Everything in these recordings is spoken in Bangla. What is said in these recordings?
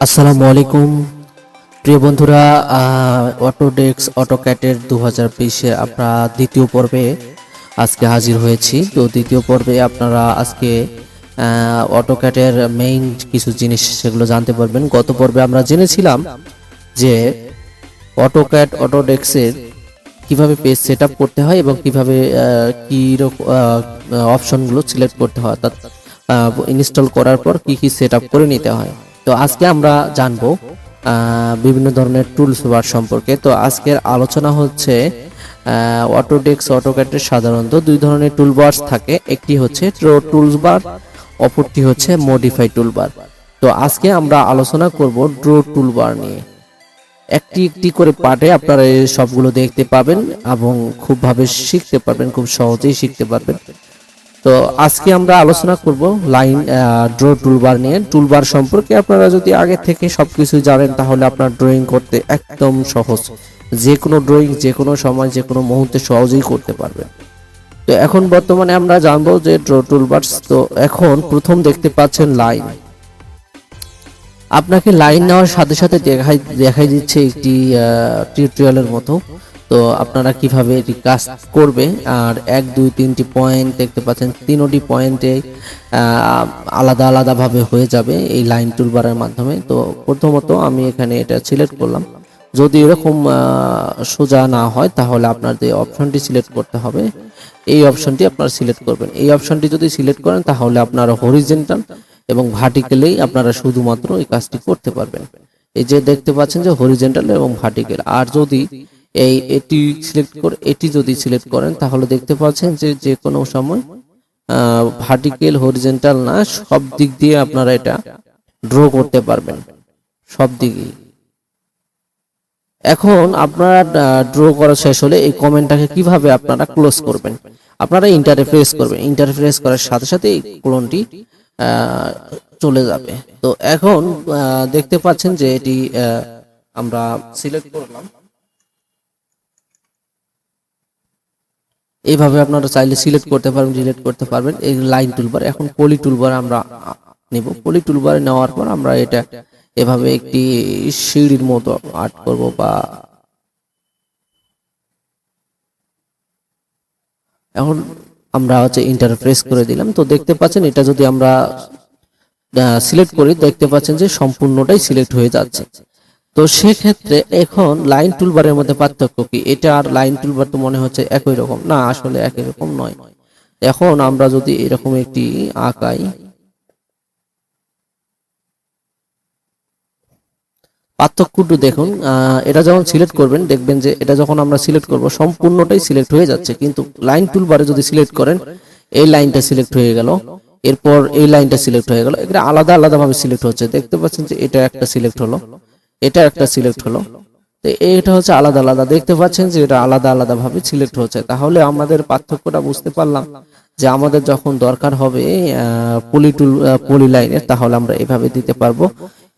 আসসালামু আলাইকুম। প্রিয় বন্ধুরা অটোডেক্স অটোক্যাটের দু হাজার বিশে আমরা দ্বিতীয় পর্বে আজকে হাজির হয়েছি। তো দ্বিতীয় পর্বে আপনারা আজকে অটোক্যাটের মেইন কিছু জিনিস সেগুলো জানতে পারবেন। গত পর্বে আমরা জেনেছিলাম যে অটোক্যাট অটোডেক্সের কীভাবে পেজ সেট করতে হয় এবং কীভাবে আহ, কি রকম অপশনগুলো সিলেক্ট করতে হয়। অর্থাৎ ইনস্টল করার পর কি কি সেট করে নিতে হয়। তো আজকে আমরা জানব বিভিন্ন ধরনের টুলস বার সম্পর্কে। তো আজকের আলোচনা হচ্ছে অটোডেক্স অটোক্যাটের সাধারণত দুই ধরনের টুলবার্স থাকে। একটি হচ্ছে টুলস বার অপরটি হচ্ছে মডিফাই টুলবার তো আজকে আমরা আলোচনা করব ড্রো টুলবার নিয়ে। একটি একটি করে পার্টে আপনারা সবগুলো দেখতে পাবেন এবং খুবভাবে শিখতে পারবেন, খুব সহজেই শিখতে পারবেন। তো আজকে আমরা আলোচনা করব লাইন ড্র টুলবার নিয়ে। টুলবার সম্পর্কে আপনারা যদি আগে থেকে সবকিছু জানেন, তাহলে আপনার ড্রয়িং করতে একদম সহজ। যে কোনো ড্রয়িং যে কোনো সময় যে কোনো মুহূর্তে সহজেই করতে পারবেন। তো এখন বর্তমানে আমরা জানব যে ড্র টুলবার্স তো এখন প্রথম দেখতে পাচ্ছেন লাইন আপনাকে লাইন নেওয়ার সাথে সাথে দেখাই দেখাই দিচ্ছে একটি টিউটোরিয়ালের মতো। তো আপনারা কীভাবে এটি কাজ করবে? আর এক, দুই, তিনটি পয়েন্ট দেখতে পাচ্ছেন, তিনোটি পয়েন্টে আলাদা আলাদাভাবে হয়ে যাবে এই লাইন টুলবারের মাধ্যমে। তো প্রথমত আমি এখানে এটা সিলেক্ট করলাম। যদি এরকম সোজা না হয়, তাহলে আপনার যে অপশনটি সিলেক্ট করতে হবে, এই অপশনটি আপনারা সিলেক্ট করবেন। এই অপশনটি যদি সিলেক্ট করেন, তাহলে আপনারা হরিজেন্টাল এবং ভার্টিক্যালেই আপনারা শুধুমাত্র এই কাজটি করতে পারবেন। এই যে দেখতে পাচ্ছেন যে হরিজেন্টাল এবং ভার্টিক্যাল আর যদি এই, এটি সিলেক্ট করে, এটি যদি সিলেক্ট করেন, তাহলে দেখতে পাচ্ছেন যে যে কোনো সময় ভার্টিক্যাল হরিজেন্টাল না, সব দিক দিয়ে আপনারা এটা ড্র করতে পারবেন। সব দিকেই। এখন আপনারা ড্র করা শেষ হলে এই কমেন্টটাকে কীভাবে আপনারা ক্লোজ করবেন? আপনারা ইন্টারফেস করবেন। ইন্টারফেস করার সাথে সাথে এই কোলনটি চলে যাবে। তো এখন দেখতে পাচ্ছেন যে এটি আমরা সিলেক্ট করলাম। এইভাবে আপনারা চাইলে সিলেক্ট করতে পারবেন ডিলিট করতে পারবেন। এই লাইন টুলবার এখন পলি টুলবার আমরা নিব। পলি টুলবার নেওয়ার পর আমরা এটা এভাবে একটি সিঁড়ির মতো আর্ট করব বা এখন আমরা হচ্ছে ইন্টারপ্রেস করে দিলাম। তো দেখতে পাচ্ছেন, এটা যদি আমরা সিলেক্ট করি, দেখতে পাচ্ছেন যে সম্পূর্ণটাই সিলেক্ট হয়ে যাচ্ছে। তো সেক্ষেত্রে এখন লাইন টুলবারের মধ্যে পার্থক্য কি? এটা আর লাইন টুলবার তো মনে হচ্ছে একই রকম। না, আসলে একই রকম নয়। এখন আমরা যদি এরকম একটি আঁকাই পার্থক্যটি দেখুন। এটা যখন সিলেক্ট করবেন, দেখবেন যে এটা যখন আমরা সিলেক্ট করব, সম্পূর্ণটাই সিলেক্ট হয়ে যাচ্ছে। কিন্তু লাইন টুলবারে যদি সিলেক্ট করেন, এই লাইনটা সিলেক্ট হয়ে গেল। এরপর এই লাইনটা সিলেক্ট হয়ে গেল। এটা আলাদা আলাদা ভাবে সিলেক্ট হচ্ছে। দেখতে পাচ্ছেন যে এটা একটা সিলেক্ট হলো। এটা একটা সিলেক্ট হলো। তো এটা হচ্ছে আলাদা আলাদা। দেখতে পাচ্ছেন যে এটা আলাদা আলাদা ভাবে সিলেক্ট হচ্ছে। তাহলে আমাদের পার্থক্যটা বুঝতে পারলাম যে আমাদের যখন দরকার হবে পলি টুল পলি লাইনের তাহলে আমরা এভাবে দিতে পারব।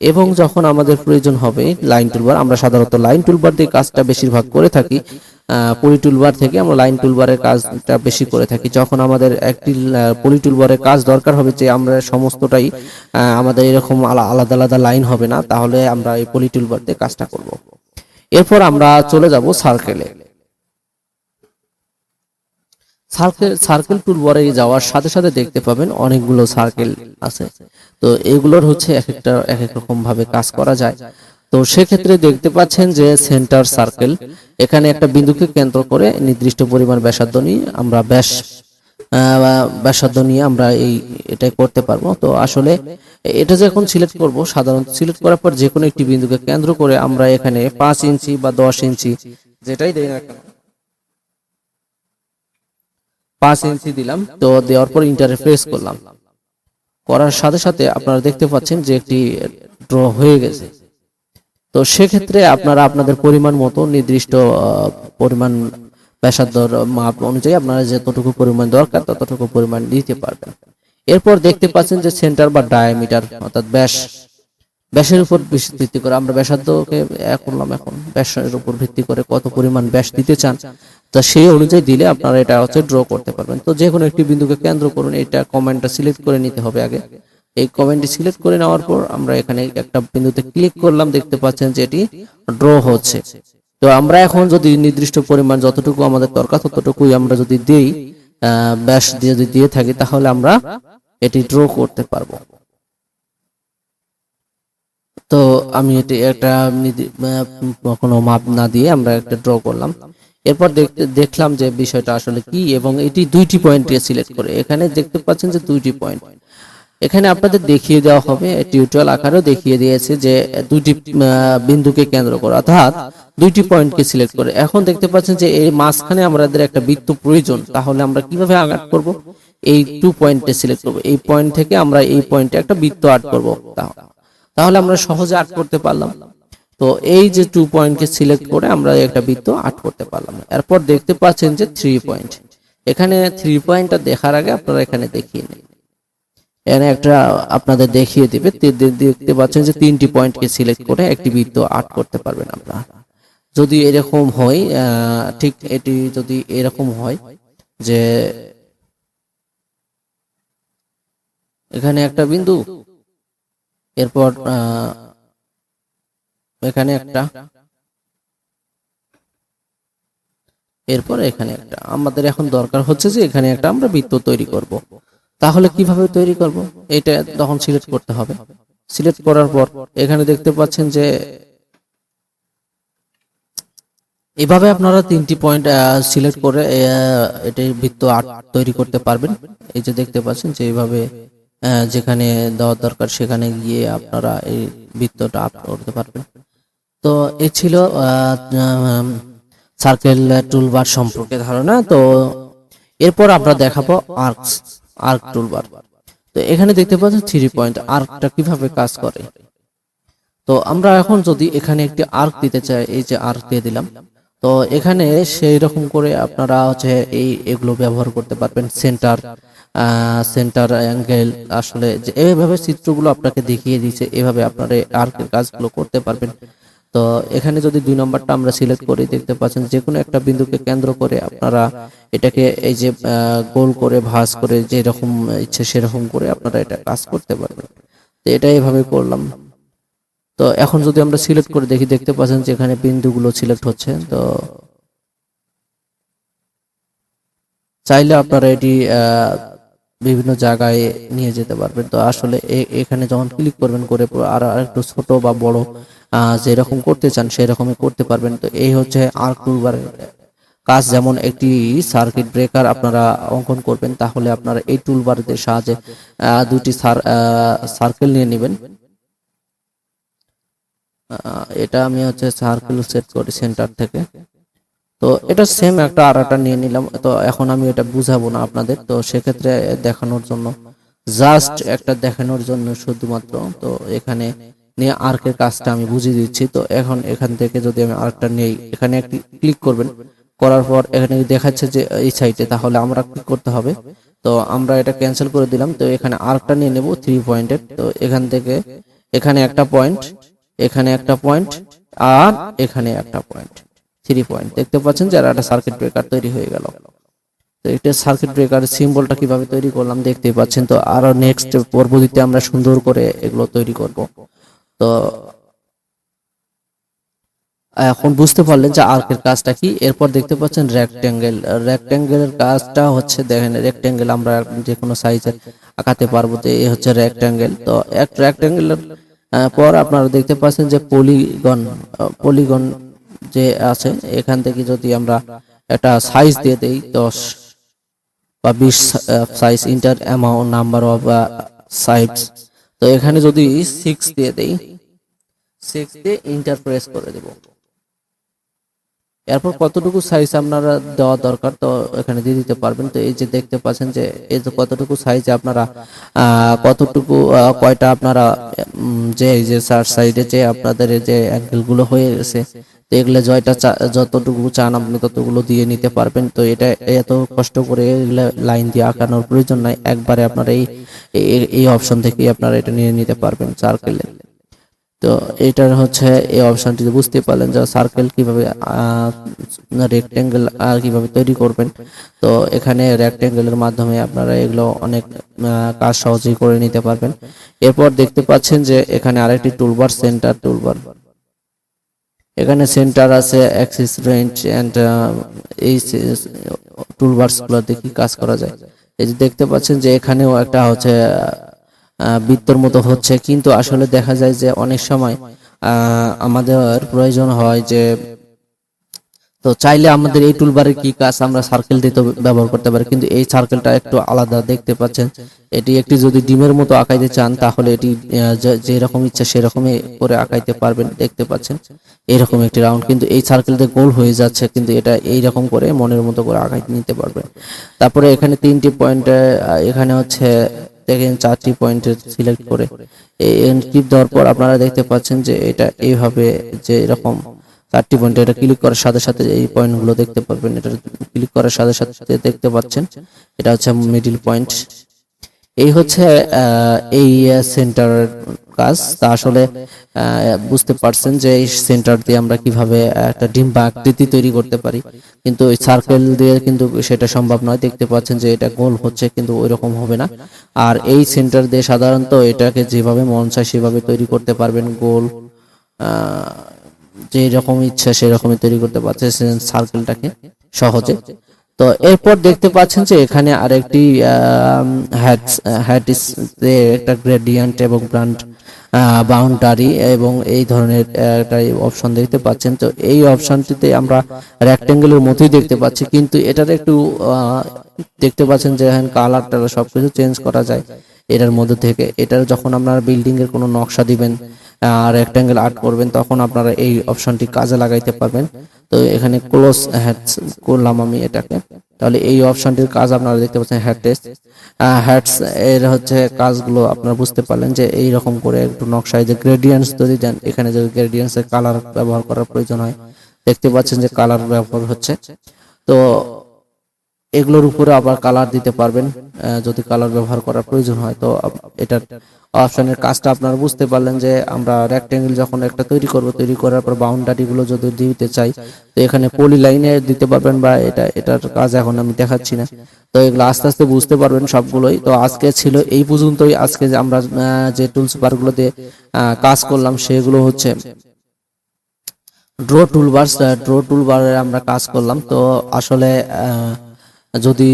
এবং যখন আমাদের প্রয়োজন হবে লাইন টুলবার আমরা সাধারণত লাইন টুলবার দিয়ে কাজটা বেশিরভাগ করে থাকি। পলি টুলবার থেকে আমরা লাইন টুলবারের কাজটা বেশি করে থাকি। যখন আমাদের একটি পলি টুলবারের কাজ দরকার হবে যে আমরা সমস্তটাই আমাদের এরকম আলাদা আলাদা লাইন হবে না, তাহলে আমরা এই পলি টুলবার দিয়ে কাজটা করব। এরপর আমরা চলে যাব সার্কেলে। সার্কেল সার্কেল টুলবারে যাওয়ার সাথে সাথে দেখতে পাবেন অনেকগুলো সার্কেল আছে। তো এগুলোর হচ্ছে এক একটা, এক এক রকম ভাবে কাজ করা যায়। তো সেক্ষেত্রে দেখতে পাচ্ছেন যে সেন্টার সার্কেল, এখানে একটা বিন্দুকে কেন্দ্র করে নির্দিষ্ট পরিমাণ ব্যাসার্ধ নিয়ে আমরা ব্যাস ব্যাসার্ধ নিয়ে আমরা এই এটাই করতে পারব। তো আসলে এটা যখন সিলেক্ট করব সাধারণত সিলেক্ট করার পর যে কোনো একটি বিন্দুকে কেন্দ্র করে আমরা এখানে পাঁচ ইঞ্চি বা দশ ইঞ্চি যেটাই দেই না কেন, পাঁচ ইঞ্চি দিলাম, তো দেওয়ার পর ইন্টারে প্রেস করলাম। করার সাথে সাথে আপনারা দেখতে পাচ্ছেন যে একটি ড্র হয়ে গেছে। তো সেক্ষেত্রে আপনারা আপনাদের পরিমাণ মতো নির্দিষ্ট পরিমাণ ব্যাসার্ধর মাপ অনুযায়ী আপনারা যতটুকু পরিমাণ দরকার ততটুকু পরিমাণ দিতে পারবেন। এরপর দেখতে পাচ্ছেন যে সেন্টার বা ডায়ামিটার অর্থাৎ ব্যাস, ব্যাসের উপর ভিত্তি করে আমরা ব্যাসার্ধকে করলাম এখন, ব্যাসের উপর ভিত্তি করে কত পরিমাণ ব্যাস দিতে চান, তা সেই অনুযায়ী দিলে আপনারা এটা হচ্ছে ড্র করতে পারবেন। তো যে কোনো একটি বিন্দুকে কেন্দ্র করুন, এটা কমেন্টটা সিলেক্ট করে নিতে হবে আগে। এই কমেন্টটি সিলেক্ট করে নেওয়ার পর আমরা এখানে একটা বিন্দুতে ক্লিক করলাম, দেখতে পাচ্ছেন যে এটি ড্র হচ্ছে। তো আমরা এখন যদি নির্দিষ্ট পরিমাণ যতটুকু আমাদের দরকার ততটুকুই আমরা যদি দেই ব্যাস দিয়ে যদি দিয়ে থাকি, তাহলে আমরা এটি ড্র করতে পারব। তো আমি এটি একটা কোনো মাপ না দিয়ে আমরা একটা ড্র করলাম। এরপর দেখলাম যে বিষয়টা আসলে কি, এবং এটি দুইটি পয়েন্ট সিলেক্ট করে। এখানে দেখতে পাচ্ছেন যে দুইটি পয়েন্ট এখানে আপনাদের দেখিয়ে দেওয়া হবে টিউটোরিয়াল আকারেও দেখিয়ে দিয়েছে যে দুইটি বিন্দুকে কেন্দ্র করে, অর্থাৎ দুইটি পয়েন্টকে সিলেক্ট করে। এখন দেখতে পাচ্ছেন যে এই মাঝখানে আমাদের একটা বৃত্ত প্রয়োজন, তাহলে আমরা কীভাবে আঘাত করব? এই টু পয়েন্টে সিলেক্ট করব। এই পয়েন্ট থেকে আমরা এই পয়েন্টে একটা বৃত্ত আর্ট করব। তাহলে আমরা সহজে আর্ট করতে পারলাম। তো এই যে টু পয়েন্টকে সিলেক্ট করে আমরা একটা বৃত্ত আর্ট করতে পারলাম। এরপর দেখতে পাচ্ছেন যে থ্রি পয়েন্ট এখানে থ্রি পয়েন্টটা দেখার আগে আপনারা এখানে দেখিয়ে নিন। এখানে একটা আপনাদের দেখিয়ে দিবে। দেখতে পাচ্ছেন যে তিনটি পয়েন্টকে সিলেক্ট করে একটি বৃত্ত আর্ট করতে পারবেন আপনারা। যদি এরকম হয় ঠিক এটি যদি এরকম হয় যে এখানে একটা বিন্দু, এরপর এখানে একটা, এরপর এখানে একটা। আমাদের এখন দরকার হচ্ছে যে এখানে একটা আমরা বৃত্ত তৈরি করব। তাহলে কীভাবে তৈরি করব? এটা তখন সিলেক্ট করতে হবে। সিলেক্ট করার পর এখানে দেখতে পাচ্ছেন যে এভাবে আপনারা তিনটি পয়েন্ট সিলেক্ট করে এটার বৃত্ত আর্ট তৈরি করতে পারবেন। এই যে দেখতে পাচ্ছেন যে এইভাবে যেখানে দেওয়ার দরকার সেখানে গিয়ে আপনারা এই বৃত্তটা আর্ট করতে পারবেন। তো এই ছিল সার্কেল টুলবার সম্পর্কে ধারণা। তো এরপর আমরা দেখাবো আর্কস আর্ক টুলবার। তো এখানে দেখতে পাচ্ছেন থ্রি পয়েন্ট আর্কটা কীভাবে কাজ করে। তো আমরা এখন যদি এখানে একটি আর্ক দিতে চাই, এই যে আর্ক দিয়ে দিলাম, তো এখানে সেই রকম করে আপনারা হচ্ছে এই এগুলো ব্যবহার করতে পারবেন। সেন্টার সেন্টার অ্যাঙ্গেল, আসলে এইভাবে চিত্রগুলো আপনাকে দেখিয়ে দিচ্ছে এভাবে আপনারা আর্কের কাজগুলো করতে পারবেন। তো এখানে যদি দুই নম্বরটা আমরা সিলেক্ট করি, দেখতে পাচ্ছেন যে কোনো একটা বিন্দুকে কেন্দ্র করে আপনারা এটাকে এই যে গোল করে, ভাঁজ করে, যেরকম ইচ্ছে সেরকম করে আপনারা এটা কাজ করতে পারবেন। তো এটা এভাবে করলাম। তো এখন যদি আমরা সিলেক্ট করে দেখি, দেখতে পাচ্ছেন যে এখানে বিন্দুগুলো সিলেক্ট হচ্ছে। তো চাইলে আপনারা এটি বিভিন্ন জায়গায় নিয়ে যেতে পারবেন। তো আসলে এখানে যখন ক্লিক করবেন করে আর আর একটু ছোট বা বড় যেরকম করতে চান সেরকমই করতে পারবেন। তো এই হচ্ছে আর্ক টুলবারের কাজ। যেমন একটি সার্কিট ব্রেকার আপনারা অঙ্কন করবেন, তাহলে আপনারা এই টুলবারের সাহায্যে দুটি সার্কেল নিয়ে নেবেন। এটা আমি হচ্ছে সার্কেল সেট করি সেন্টার থেকে। তো এটা সেম একটা আর একটা নিয়ে নিলাম। তো এখন আমি এটা বুঝাবো না আপনাদের। তো সেক্ষেত্রে দেখানোর জন্য জাস্ট একটা দেখানোর জন্য শুধুমাত্র। তো এখানে নিয়ে আর্কের কাজটা আমি বুঝিয়ে দিচ্ছি। তো এখন এখান থেকে যদি আমি আর্কটা নেই, এখানে একটি ক্লিক করবেন। করার পর এখানে দেখাচ্ছে যে এই সাইডে তাহলে আমরা ক্লিক করতে হবে। তো আমরা এটা ক্যান্সেল করে দিলাম। তো এখানে আর্কটা নিয়ে নেব থ্রি পয়েন্টের তো এখান থেকে এখানে একটা পয়েন্ট এখানে একটা পয়েন্ট আর এখানে একটা পয়েন্ট থ্রি পয়েন্ট দেখতে পাচ্ছেন যে আর একটা সার্কিট ব্রেকার তৈরি হয়ে গেল। তো এটা সার্কিট ব্রেকার সিম্বলটা কীভাবে তৈরি করলাম দেখতেই পাচ্ছেন। তো আরও নেক্সট পরবর্তীতে আমরা সুন্দর করে এগুলো তৈরি করব। তো এখন বুঝতে পারলেন যে আর্কের কাজটা কি। এরপর দেখতে পাচ্ছেন রেক্ট্যাঙ্গেল রেক্ট্যাঙ্গেলের কাজটা হচ্ছে দেখেন রেক্ট্যাঙ্গেল আমরা যে কোনো সাইজের আঁকাতে পারব তো এই হচ্ছে রেক্ট্যাঙ্গেল তো এক রেক্ট্যাঙ্গেলের পর আপনারা দেখতে পাচ্ছেন যে পলিগন পলিগন যে আছে, এখান থেকে যদি আমরা একটা সাইজ দিয়ে দেই, দশ বা বিশ size enter amount number of size তো এখানে যদি সিক্স দিয়ে দেই সিক্স দিয়ে ইন্টার প্রেস করে দেব। এরপর কতটুকু সাইজ আপনারা দেওয়া দরকার তো এখানে দিয়ে দিতে পারবেন। তো এই যে দেখতে পাচ্ছেন যে, এই যে কতটুকু সাইজে আপনারা কতটুকু কয়টা আপনারা যে, এই যে চার সাইডে যে আপনাদের যে অ্যাঙ্গেলগুলো হয়ে গেছে তো এগুলো জয়টা যতটুকু চান আপনি ততগুলো দিয়ে নিতে পারবেন। তো এটা এত কষ্ট করে এগুলা লাইন দিয়ে আঁকানোর প্রয়োজন নাই। একবারে আপনারা এই, এই- এই অপশন থেকেই আপনারা এটা নিয়ে নিতে পারবেন সার্কেলে তো এটার হচ্ছে এই অপশনটিতে বুঝতে পারলেন যে সার্কেল কীভাবে রেক্টেঙ্গেল আর কীভাবে তৈরি করবেন। তো এখানে রেক্টেঙ্গেলের মাধ্যমে আপনারা এগুলো অনেক কাজ সহজেই করে নিতে পারবেন। এরপর দেখতে পাচ্ছেন যে এখানে আরেকটি টুলবার সেন্টার টুলবার এখানে সেন্টার আছে অ্যাক্সিস রেঞ্জ অ্যান্ড এই টুলবার্সগুলো দেখি কাজ করা যায়। এই যে দেখতে পাচ্ছেন যে এখানেও একটা হচ্ছে বৃত্তর মতো হচ্ছে। কিন্তু আসলে দেখা যায় যে অনেক সময় আমাদের প্রয়োজন হয় যে, তো চাইলে আমাদের এই টুলবারের কি কাজ আমরা সার্কেল দিতে ব্যবহার করতে পারি। কিন্তু এই সার্কেলটা একটু আলাদা দেখতে পাচ্ছেন। এটি একটি যদি ডিমের মতো আঁকাইতে চান, তাহলে এটি যে- যেরকম ইচ্ছা সেরকমই করে আঁকাইতে পারবেন, দেখতে পাচ্ছেন। এরকম একটি রাউন্ড কিন্তু এই সার্কেলতে গোল হয়ে যাচ্ছে, কিন্তু এটা এইরকম করে মনের মতো করে আঁকাইতে নিতে পারবেন। তারপরে এখানে তিনটি পয়েন্ট এখানে হচ্ছে দেখেন চারটি পয়েন্টে সিলেক্ট করে। টিপ দেওয়ার পর আপনারা দেখতে পাচ্ছেন যে এটা এইভাবে যে এরকম চারটি পয়েন্ট এটা ক্লিক করার সাথে সাথে এই পয়েন্টগুলো দেখতে পারবেন। এটা ক্লিক করার সাথে সাথে দেখতে পাচ্ছেন, এটা হচ্ছে মিডিল পয়েন্ট এই হচ্ছে এই সেন্টারের কাজ তা আসলে বুঝতে পারছেন যে এই সেন্টার দিয়ে আমরা কীভাবে একটা ডিম বা আকৃতি তৈরি করতে পারি। কিন্তু ওই সার্কেল দিয়ে কিন্তু সেটা সম্ভব নয়। দেখতে পাচ্ছেন যে এটা গোল হচ্ছে কিন্তু ওই রকম হবে না। আর এই সেন্টার দিয়ে সাধারণত এটাকে যেভাবে মন চায় সেভাবে তৈরি করতে পারবেন। গোল আহ, যে রকম ইচ্ছা সেরকমই তৈরি করতে পারছেন সার্কেলটাকে সহজে। তো এরপর দেখতে পাচ্ছেন যে এখানে আরেকটি হ্যাট হ্যাট একটা গ্রেডিয়েন্ট এবং ব্রান্ড বাউন্ডারি এবং এই ধরনের একটা অপশন দেখতে পাচ্ছেন। তো এই অপশনটিতে আমরা রেক্টেঙ্গেলের মতোই দেখতে পাচ্ছি, কিন্তু এটার একটু দেখতে পাচ্ছেন যে হ্যাঁ কালার টালার সব সবকিছু চেঞ্জ করা যায় এটার মধ্যে থেকে। এটার যখন আপনার বিল্ডিং এর কোনো নকশা দিবেন রেক্টেঙ্গেল আর্ট করবেন, তখন আপনারা এই অপশনটি কাজে লাগাইতে পারবেন। তো এখানে ক্লোজ হ্যাটস করলাম আমি এটাকে। তাহলে এই অপশনটির কাজ আপনারা দেখতে পাচ্ছেন হ্যাট টেস্ট এর হচ্ছে কাজগুলো আপনারা বুঝতে পারলেন যে এই রকম করে একটু নকশায় যে গ্রেডিয়েন্টস যদি দেন এখানে যদি গ্রেডিয়েন্টস এর কালার ব্যবহার করার প্রয়োজন হয়। দেখতে পাচ্ছেন যে কালার ব্যবহার হচ্ছে। তো এগুলোর উপরে আবার কালার দিতে পারবেন। যদি কালার ব্যবহার করার প্রয়োজন হয়, তো এটার অপশনের কাজটা আপনারা বুঝতে পারলেন যে আমরা রেক্টেঙ্গেল যখন একটা তৈরি করব, তৈরি করার পর বাউন্ডারি গুলো যদি দিতে চাই, তো এখানে পলি লাইনে দিতে পারবেন বা এটা, এটার কাজ এখন আমি দেখাচ্ছি না। তো এগুলো আস্তে আস্তে বুঝতে পারবেন সবগুলোই। তো আজকে ছিল এই পর্যন্তই। আজকে যে আমরা যে টুলস বারগুলো দিয়ে কাজ করলাম, সেগুলো হচ্ছে ড্র টুলবার ড্র টুলবারে আমরা কাজ করলাম। তো আসলে যদি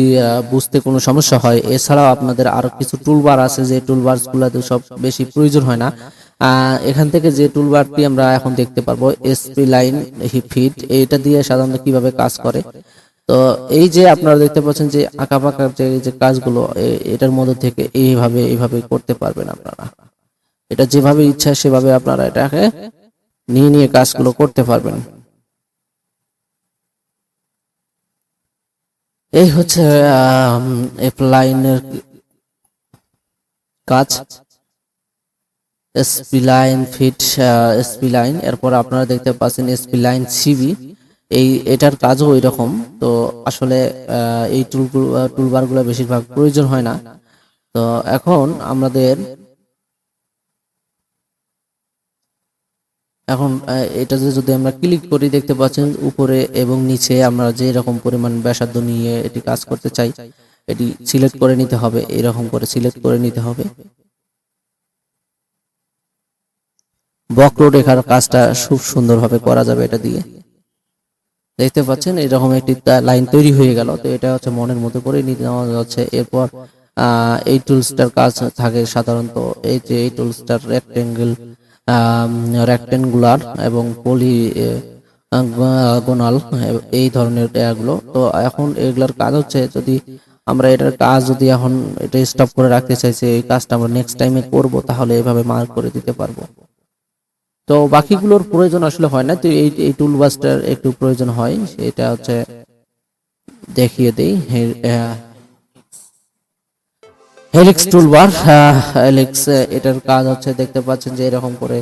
বুঝতে কোনো সমস্যা হয়, এছাড়াও আপনাদের আরও কিছু টুলবার আছে যে টুলবার গুলাতে সব বেশি প্রয়োজন হয় না। এখান থেকে যে টুলবারটি আমরা এখন দেখতে পারব এসপি লাইন ফিট এটা দিয়ে সাধারণত কীভাবে কাজ করে। তো এই যে আপনারা দেখতে পাচ্ছেন যে আঁকা পাকা যে যে কাজগুলো এটার মধ্যে থেকে এইভাবে এইভাবে করতে পারবেন আপনারা। এটা যেভাবে ইচ্ছা সেভাবে আপনারা এটাকে নিয়ে নিয়ে কাজগুলো করতে পারবেন। এই হচ্ছে লাইনের কাজ। এসপি লাইন ফিট লাইন এরপর আপনারা দেখতে পাচ্ছেন এসপি লাইন সিবি এই, এটার কাজও ওই রকম তো আসলে এই টুল টুলবারগুলো বেশিরভাগ প্রয়োজন হয় না। তো এখন আমাদের এখন এটাতে যদি আমরা ক্লিক করি, দেখতে পাচ্ছেন উপরে এবং নিচে আমরা যে রকম পরিমাণ ব্যাসার্ধ নিয়ে এটি কাজ করতে চাই, এটি সিলেক্ট করে নিতে হবে, এরকম করে সিলেক্ট করে নিতে হবে। বক্ররেখার কাজটা খুব সুন্দরভাবে করা যাবে এটা দিয়ে। দেখতে পাচ্ছেন এরকম একটি লাইন তৈরি হয়ে গেল, তো এটা হচ্ছে মনের মতো করে নিতে নেওয়া যাচ্ছে। এরপর এই টুলসটার কাজ থাকে সাধারণত এই যে এই টুলসটার রেক্টেঙ্গেল রেক্টেঙ্গুলার এবং পলি গোনাল এই ধরনের এগুলো তো এখন এগুলোর কাজ হচ্ছে যদি আমরা এটার কাজ যদি এখন এটা স্টপ করে রাখতে চাইছি এই কাজটা আমরা নেক্সট টাইমে করব, তাহলে এভাবে মার্ক করে দিতে পারব। তো বাকিগুলোর প্রয়োজন আসলে হয় না, তো এই এই টুল বাসটার একটু প্রয়োজন হয়। সেটা হচ্ছে দেখিয়ে দেই। হেলিক্স টুলবার হেলিক্স এটার কাজ হচ্ছে দেখতে পাচ্ছেন যে এরকম করে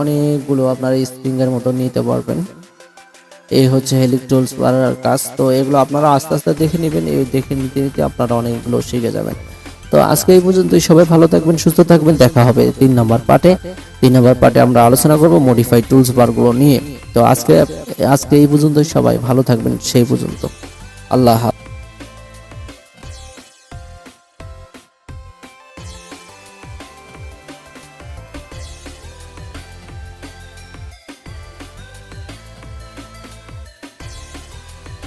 অনেকগুলো আপনার স্প্রিং এর মতো নিতে পারবেন। এই হচ্ছে হেলিক টুলস বাড়ার কাজ। তো এগুলো আপনারা আস্তে আস্তে দেখে নেবেন এই দেখে নিতে নিতে আপনারা অনেকগুলো শিখে যাবেন। তো আজকে এই পর্যন্তই সবাই ভালো থাকবেন সুস্থ থাকবেন। দেখা হবে তিন নম্বর পার্টে। তিন নম্বর পার্টে আমরা আলোচনা করব মডিফাইড টুলস বারগুলো নিয়ে। তো আজকে আজকে এই পর্যন্তই সবাই ভালো থাকবেন সেই পর্যন্ত। আল্লাহ হাফেজ।